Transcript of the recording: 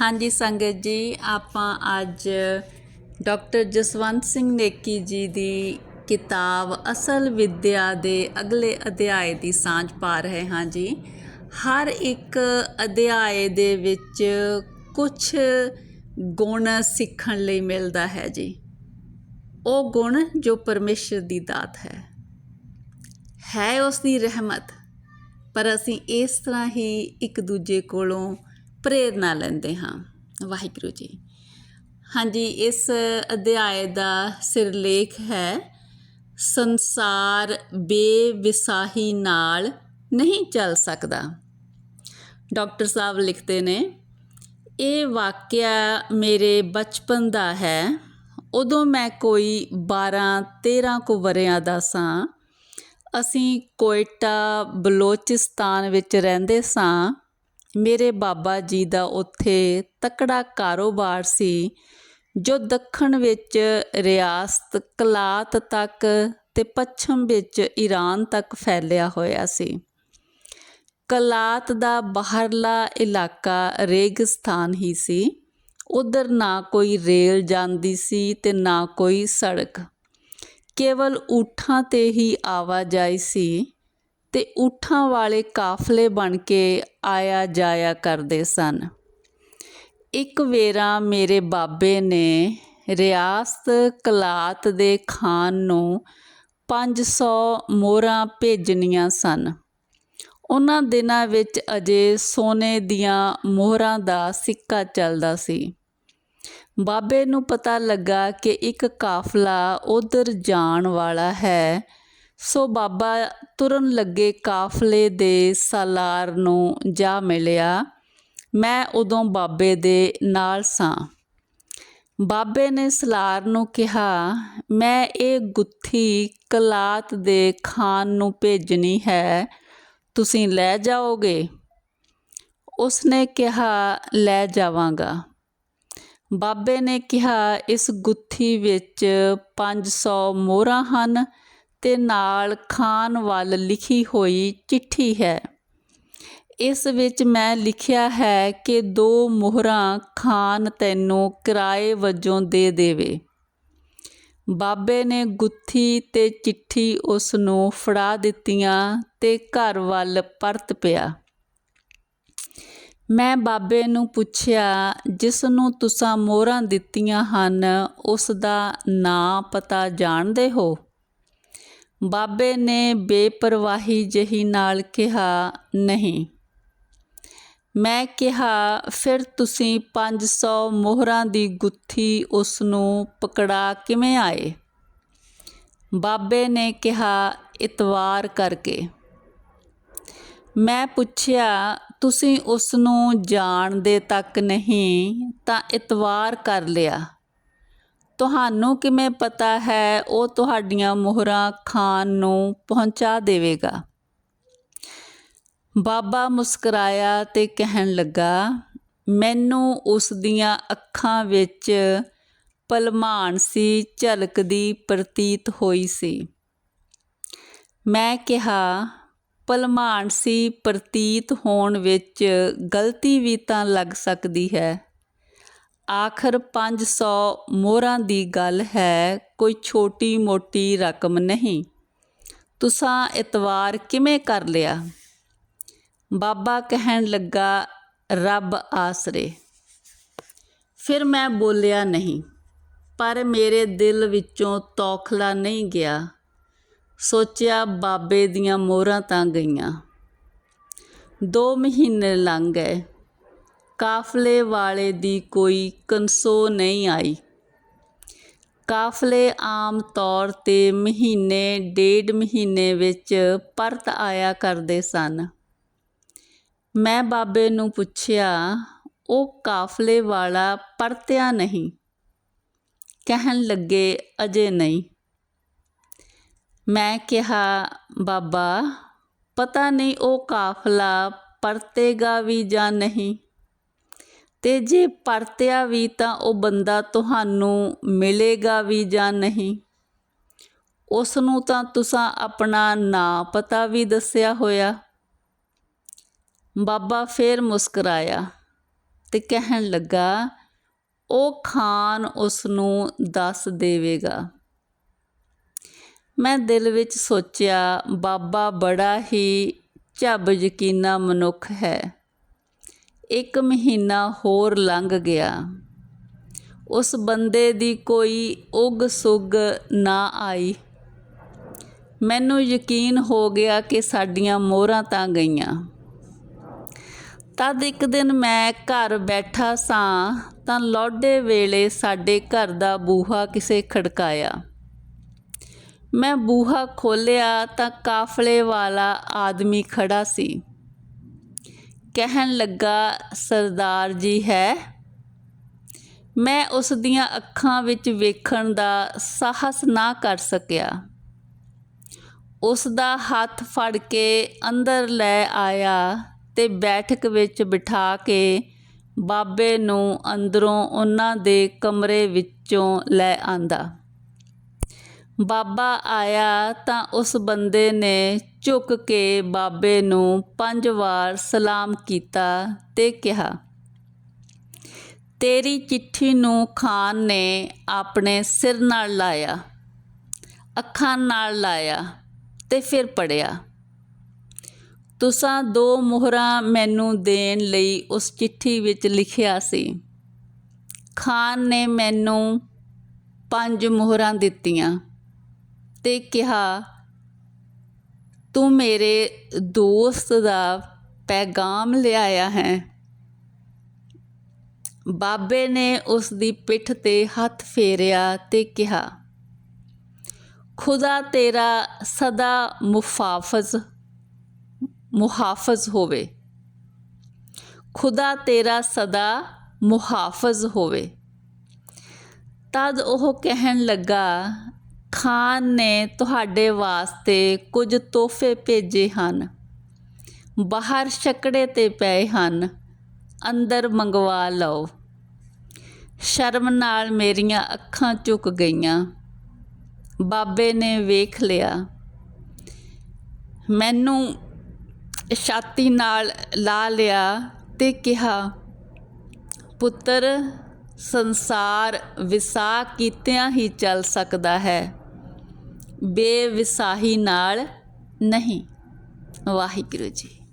ਹਾਂਜੀ ਸੰਗਤ ਜੀ, ਆਪਾਂ ਅੱਜ ਡਾਕਟਰ ਜਸਵੰਤ ਸਿੰਘ ਨੇਕੀ ਜੀ ਦੀ ਕਿਤਾਬ ਅਸਲ ਵਿਦਿਆ ਦੇ ਅਗਲੇ ਅਧਿਆਏ ਦੀ ਸਾਂਝ ਪਾ ਰਹੇ ਹਾਂ ਜੀ। ਹਰ ਇੱਕ ਅਧਿਆਏ ਦੇ ਵਿੱਚ ਕੁਝ ਗੁਣ ਸਿੱਖਣ ਲਈ ਮਿਲਦਾ ਹੈ ਜੀ। ਉਹ ਗੁਣ ਜੋ ਪਰਮੇਸ਼ਰ ਦੀ ਦਾਤ ਹੈ। ਹੈ ਉਸ ਦੀ ਰਹਿਮਤ, ਪਰ ਅਸੀਂ ਇਸ ਤਰ੍ਹਾਂ ਹੀ ਇੱਕ ਦੂਜੇ ਕੋਲੋਂ ਪ੍ਰੇਰਨਾ ਲੈਂਦੇ ਹਾਂ, ਵਾਹਿਗੁਰੂ ਜੀ। ਹਾਂਜੀ, ਇਸ ਅਧਿਆਇ ਦਾ ਸਿਰਲੇਖ ਹੈ, ਸੰਸਾਰ ਬੇਵਿਸਾਹੀ ਨਾਲ ਨਹੀਂ ਚੱਲ ਸਕਦਾ। ਡਾਕਟਰ ਸਾਹਿਬ ਲਿਖਦੇ ਨੇ, ਇਹ ਵਾਕਿਆ ਮੇਰੇ ਬਚਪਨ ਦਾ ਹੈ। ਉਦੋਂ ਮੈਂ ਕੋਈ 12 13 ਕੁ ਵਰਿਆਂ ਦਾ ਸਾਂ। ਅਸੀਂ ਕੋਇਟਾ, ਬਲੋਚਿਸਤਾਨ ਵਿੱਚ ਰਹਿੰਦੇ ਸਾਂ। ਮੇਰੇ ਬਾਬਾ ਜੀ ਦਾ ਉੱਥੇ ਤਕੜਾ ਕਾਰੋਬਾਰ ਸੀ, ਜੋ ਦੱਖਣ ਵਿੱਚ ਰਿਆਸਤ ਕਲਾਤ ਤੱਕ ਤੇ ਪੱਛਮ ਵਿੱਚ ਈਰਾਨ ਤੱਕ ਫੈਲਿਆ ਹੋਇਆ ਸੀ। ਕਲਾਤ ਦਾ ਬਾਹਰਲਾ ਇਲਾਕਾ ਰੇਗਿਸਤਾਨ ਹੀ ਸੀ। ਉਧਰ ਨਾ ਕੋਈ ਰੇਲ ਜਾਂਦੀ ਸੀ ਤੇ ਨਾ ਕੋਈ ਸੜਕ। ਕੇਵਲ ਊਠਾਂ ਤੇ ਹੀ ਆਵਾਜਾਈ ਸੀ। ਤੇ ਊਠਾਂ ਵਾਲੇ ਕਾਫਲੇ ਬਣ ਕੇ ਆਇਆ ਜਾਇਆ ਕਰਦੇ ਸਨ। ਇੱਕ ਵੇਰਾ ਮੇਰੇ ਬਾਬੇ ਨੇ ਰਿਆਸਤ ਕਲਾਤ ਦੇ ਖਾਨ ਨੂੰ 500 ਮੋਹਰਾਂ ਭੇਜਣੀਆਂ ਸਨ। ਉਹਨਾਂ ਦਿਨਾਂ ਵਿੱਚ ਅਜੇ ਸੋਨੇ ਦੀਆਂ ਮੋਹਰਾਂ ਦਾ ਸਿੱਕਾ ਚੱਲਦਾ ਸੀ। ਬਾਬੇ ਨੂੰ ਪਤਾ ਲੱਗਾ ਕਿ ਇੱਕ ਕਾਫਲਾ ਉਧਰ ਜਾਣ ਵਾਲਾ ਹੈ ਸੋ ਬਾਬਾ ਤੁਰਨ ਲੱਗੇ ਕਾਫਲੇ ਦੇ ਸਾਲਾਰ ਨੂੰ ਜਾ ਮਿਲਿਆ, ਮੈਂ ਉਦੋਂ ਬਾਬੇ ਦੇ ਨਾਲ ਸਾਂ। ਬਾਬੇ ਨੇ ਸਲਾਰ ਨੂੰ ਕਿਹਾ, ਮੈਂ ਇਹ ਗੁੱਥੀ ਕਲਾਤ ਦੇ ਖਾਨ ਨੂੰ ਭੇਜਣੀ ਹੈ, ਤੁਸੀਂ ਲੈ ਜਾਓਗੇ? ਉਸਨੇ ਕਿਹਾ, ਲੈ ਜਾਵਾਂਗਾ। ਬਾਬੇ ਨੇ ਕਿਹਾ, ਇਸ ਗੁੱਥੀ ਵਿੱਚ 500 ਮੋਹਰਾਂ ਹਨ ਤੇ ਨਾਲ ਖਾਨ ਵੱਲ ਲਿਖੀ ਹੋਈ ਚਿੱਠੀ ਹੈ। ਇਸ ਵਿੱਚ ਮੈਂ ਲਿਖਿਆ ਹੈ ਕਿ ਦੋ ਮੋਹਰਾਂ ਖਾਨ ਤੈਨੂੰ ਕਿਰਾਏ ਵਜੋਂ ਦੇ ਦੇਵੇ। ਬਾਬੇ ਨੇ ਗੁੱਥੀ ਤੇ ਚਿੱਠੀ ਉਸ ਨੂੰ ਫੜਾ ਦਿੱਤੀਆਂ ਤੇ ਘਰ ਵੱਲ ਪਰਤ ਪਿਆ। ਮੈਂ ਬਾਬੇ ਨੂੰ ਪੁੱਛਿਆ, ਜਿਸ ਨੂੰ ਤੁਸੀਂ ਮੋਹਰਾਂ ਦਿੱਤੀਆਂ ਹਨ, ਉਸ ਦਾ ਨਾਂ ਪਤਾ ਜਾਣਦੇ ਹੋ? ਬਾਬੇ ਨੇ ਬੇਪਰਵਾਹੀ ਜਹੀ ਨਾਲ ਕਿਹਾ, ਨਹੀਂ। ਮੈਂ ਕਿਹਾ, ਫਿਰ ਤੁਸੀਂ 500 ਮੋਹਰਾਂ ਦੀ ਗੁੱਥੀ ਉਸ ਨੂੰ ਪਕੜਾ ਕਿਵੇਂ ਆਏ? ਬਾਬੇ ਨੇ ਕਿਹਾ, ਇਤਵਾਰ ਕਰਕੇ। ਮੈਂ ਪੁੱਛਿਆ, ਤੁਸੀਂ ਉਸ ਨੂੰ ਜਾਣਦੇ ਤੱਕ ਨਹੀਂ ਤਾਂ ਇਤਵਾਰ ਕਰ ਲਿਆ। ਤੁਹਾਨੂੰ ਕਿਵੇਂ ਪਤਾ ਹੈ ਉਹ ਤੁਹਾਡੀਆਂ ਮੋਹਰਾਂ ਖਾਨ ਨੂੰ ਪਹੁੰਚਾ ਦੇਵੇਗਾ? ਬਾਬਾ ਮੁਸਕਰਾਇਆ ਤੇ ਕਹਿਣ ਲੱਗਾ, ਮੈਨੂੰ ਉਸ ਦੀਆਂ ਅੱਖਾਂ ਵਿੱਚ ਪਲਮਾਨ ਸੀ, ਝਲਕਦੀ ਪ੍ਰਤੀਤ ਹੋਈ ਸੀ। ਮੈਂ ਕਿਹਾ ਭਲਮਾਨ ਸੀ, ਪ੍ਰਤੀਤ ਹੋਣ ਵਿੱਚ ਗਲਤੀ ਵੀ ਤਾਂ ਲੱਗ ਸਕਦੀ ਹੈ। ਆਖਰ 500 ਮੋਹਰਾਂ ਦੀ ਗੱਲ ਹੈ, ਕੋਈ ਛੋਟੀ ਮੋਟੀ ਰਕਮ ਨਹੀਂ। ਤੁਸਾਂ ਇਤਵਾਰ ਕਿਵੇਂ ਕਰ ਲਿਆ? ਬਾਬਾ ਕਹਿਣ ਲੱਗਾ, ਰੱਬ ਆਸਰੇ। ਫਿਰ ਮੈਂ ਬੋਲਿਆ, ਨਹੀਂ, ਪਰ ਮੇਰੇ ਦਿਲ ਵਿੱਚੋਂ ਤੌਖਲਾ ਨਹੀਂ ਗਿਆ। ਸੋਚਿਆ ਬਾਬੇ ਦੀਆਂ ਮੋਹਰਾਂ ਤਾਂ ਗਈਆਂ। 2 ਮਹੀਨੇ ਲੰਘ ਗਏ। ਕਾਫਲੇ ਵਾਲੇ ਦੀ ਕੋਈ ਕਨਸੋ ਨਹੀਂ ਆਈ। ਕਾਫਲੇ ਆਮ ਤੌਰ ਤੇ ਮਹੀਨੇ, ਡੇਢ ਮਹੀਨੇ ਵਿੱਚ ਪਰਤ ਆਇਆ ਕਰਦੇ ਸਨ। ਮੈਂ ਬਾਬੇ ਨੂੰ ਪੁੱਛਿਆ, ਉਹ ਕਾਫਲੇ ਵਾਲਾ ਪਰਤਿਆ ਨਹੀਂ? ਕਹਿਣ ਲੱਗੇ, ਅਜੇ ਨਹੀਂ। ਮੈਂ ਕਿਹਾ, ਬਾਬਾ, ਪਤਾ ਨਹੀਂ ਉਹ ਕਾਫਲਾ ਪਰਤੇਗਾ ਵੀ ਜਾਂ ਨਹੀਂ। ਅਤੇ ਜੇ ਪਰਤਿਆ ਵੀ ਤਾਂ ਉਹ ਬੰਦਾ ਤੁਹਾਨੂੰ ਮਿਲੇਗਾ ਵੀ ਜਾਂ ਨਹੀਂ? ਉਸ ਨੂੰ ਤਾਂ ਤੁਸੀਂ ਆਪਣਾ ਨਾਂ ਪਤਾ ਵੀ ਦੱਸਿਆ ਹੋਇਆ। ਬਾਬਾ ਫੇਰ ਮੁਸਕਰਾਇਆ ਤੇ ਕਹਿਣ ਲੱਗਾ, ਉਹ ਖਾਨ ਉਸ ਨੂੰ ਦੱਸ ਦੇਵੇਗਾ। ਮੈਂ ਦਿਲ ਵਿੱਚ ਸੋਚਿਆ, ਬਾਬਾ ਬੜਾ ਹੀ ਝੱਬ ਯਕੀਨਾ ਮਨੁੱਖ ਹੈ। ਇੱਕ ਮਹੀਨਾ ਹੋਰ ਲੰਘ ਗਿਆ। ਉਸ ਬੰਦੇ ਦੀ ਕੋਈ ਉਗ ਸੁਗ ਨਾ ਆਈ। ਮੈਨੂੰ ਯਕੀਨ ਹੋ ਗਿਆ ਕਿ ਸਾਡੀਆਂ ਮੋਹਰਾਂ ਤਾਂ ਗਈਆਂ। ਤਦ ਇੱਕ ਦਿਨ ਮੈਂ ਘਰ ਬੈਠਾ ਸਾਂ ਤਾਂ ਲੋਡੇ ਵੇਲੇ ਸਾਡੇ ਘਰ ਦਾ ਬੂਹਾ ਕਿਸੇ ਖੜਕਾਇਆ। ਮੈਂ ਬੂਹਾ ਖੋਲ੍ਹਿਆ ਤਾਂ ਕਾਫਲੇ ਵਾਲਾ ਆਦਮੀ ਖੜਾ ਸੀ। ਕਹਿਣ ਲੱਗਾ, ਸਰਦਾਰ ਜੀ ਹੈ। ਮੈਂ ਉਸ ਦੀਆਂ ਅੱਖਾਂ ਵਿੱਚ ਵੇਖਣ ਦਾ ਸਾਹਸ ਨਾ ਕਰ ਸਕਿਆ। ਉਸ ਦਾ ਹੱਥ ਫੜ ਕੇ ਅੰਦਰ ਲੈ ਆਇਆ ਤੇ ਬੈਠਕ ਵਿੱਚ ਬਿਠਾ ਕੇ ਬਾਬੇ ਨੂੰ ਅੰਦਰੋਂ ਉਹਨਾਂ ਦੇ ਕਮਰੇ ਵਿੱਚੋਂ ਲੈ ਆਂਦਾ। ਬਾਬਾ ਆਇਆ ਤਾਂ ਉਸ ਬੰਦੇ ਨੇ ਝੁੱਕ ਕੇ ਬਾਬੇ ਨੂੰ ਪੰਜ ਵਾਰ ਸਲਾਮ ਕੀਤਾ ਤੇ ਕਿਹਾ, ਤੇਰੀ ਚਿੱਠੀ ਨੂੰ ਖਾਨ ਨੇ ਆਪਣੇ ਸਿਰ ਨਾਲ ਲਾਇਆ, ਅੱਖਾਂ ਨਾਲ ਲਾਇਆ ਤੇ ਫਿਰ ਪੜਿਆ ਤੁਸਾਂ ਦੋ ਮੋਹਰਾਂ ਮੈਨੂੰ ਦੇਣ ਲਈ ਉਸ ਚਿੱਠੀ ਵਿੱਚ ਲਿਖਿਆ ਸੀ। ਖਾਨ ਨੇ ਮੈਨੂੰ ਪੰਜ ਮੋਹਰਾਂ ਦਿੱਤੀਆਂ। ਤੇ ਕਿਹਾ, ਤੂੰ ਮੇਰੇ ਦੋਸਤ ਦਾ ਪੈਗਾਮ ਲਿਆਇਆ ਹੈ। ਬਾਬੇ ਨੇ ਉਸ ਦੀ ਪਿੱਠ ਤੇ ਹੱਥ ਫੇਰਿਆ ਤੇ ਕਿਹਾ, ਖੁਦਾ ਤੇਰਾ ਸਦਾ ਮੁਫਾਫਜ਼, ਮੁਹਾਫਜ਼ ਹੋਵੇ। ਖੁਦਾ ਤੇਰਾ ਸਦਾ ਮੁਹਾਫਜ਼ ਹੋਵੇ। ਤਦ ਉਹ ਕਹਿਣ ਲੱਗਾ ਖਾਨ ਨੇ ਤੁਹਾਡੇ ਵਾਸਤੇ ਕੁਝ ਤੋਹਫੇ ਭੇਜੇ ਹਨ। ਬਾਹਰ ਛਕੜੇ ਤੇ ਪਏ ਹਨ। ਅੰਦਰ ਮੰਗਵਾ ਲਓ। ਸ਼ਰਮ ਨਾਲ ਮੇਰੀਆਂ ਅੱਖਾਂ ਝੁਕ ਗਈਆਂ। ਬਾਬੇ ਨੇ ਵੇਖ ਲਿਆ। ਮੈਨੂੰ ਛਾਤੀ ਨਾਲ ਲਾ ਲਿਆ ਤੇ ਕਿਹਾ, ਪੁੱਤਰ ਸੰਸਾਰ ਵਿਸਾ ਕੀਤਿਆਂ ਹੀ ਚੱਲ ਸਕਦਾ ਹੈ। ਬੇਵਿਸਾਹੀ ਨਾਲ ਨਹੀਂ। ਵਾਹਿਗੁਰੂ ਜੀ।